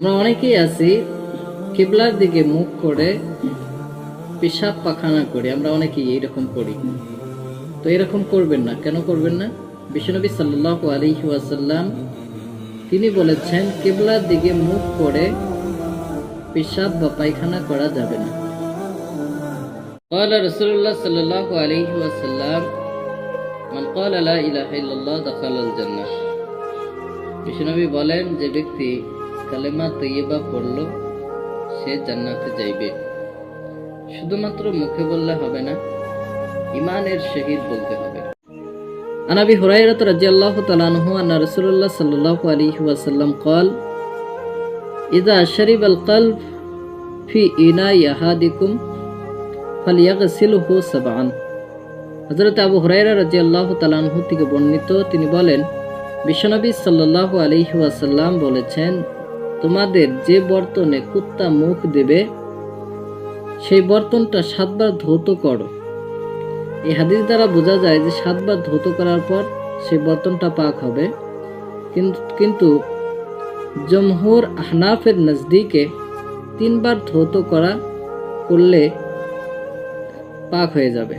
আমরা অনেকেই আছি কিবলার দিকে মুখ করে পেশাব পাখানা করি আমরা অনেকেই এইরকম করি তো এরকম করবেন না কেন করবেন না বিশ্বনবী সাল্লাহ আলাইহি ওয়াসাল্লাম তিনি বলেছেন কিবলার দিকে মুখ করে পেশাব বা পায়খানা করা যাবে না قال رسول الله صلى الله عليه وسلم من قال لا إله إلا الله دخل الجنة বিষ্ণবী বলেন যে ব্যক্তি কালেমা তৈয়বা পড়ল সে জান্নাতে যাইবে শুধুমাত্র মুখে বললে হবে না ইমানের শহীদ বলতে হবে عن ابي هريره رضي الله تعالى عنه ان رسول الله صلى الله عليه وسلم قال اذا شرب القلب في اناء احدكم فليغسله سبعا হযরত আবু হুরায়রা রাদিয়াল্লাহু তাআলা আনহু থেকে বর্ণিত তিনি বলেন বিশ্বনবী সাল্লাল্লাহু আলাইহি ওয়াসাল্লাম বলেছেন তোমাদের যে বর্তনে কুত্তা মুখ দেবে, সেই বর্তনটা সাতবার ধৌত করো। এই হাদিস দ্বারা বোঝা যায় যে সাতবার ধৌত করার পর সেই বর্তনটা পাক হবে। কিন্তু কিন্তু জমহুর আহনাফের নজদিকে তিনবার ধৌত করা করলে পাক হয়ে যাবে।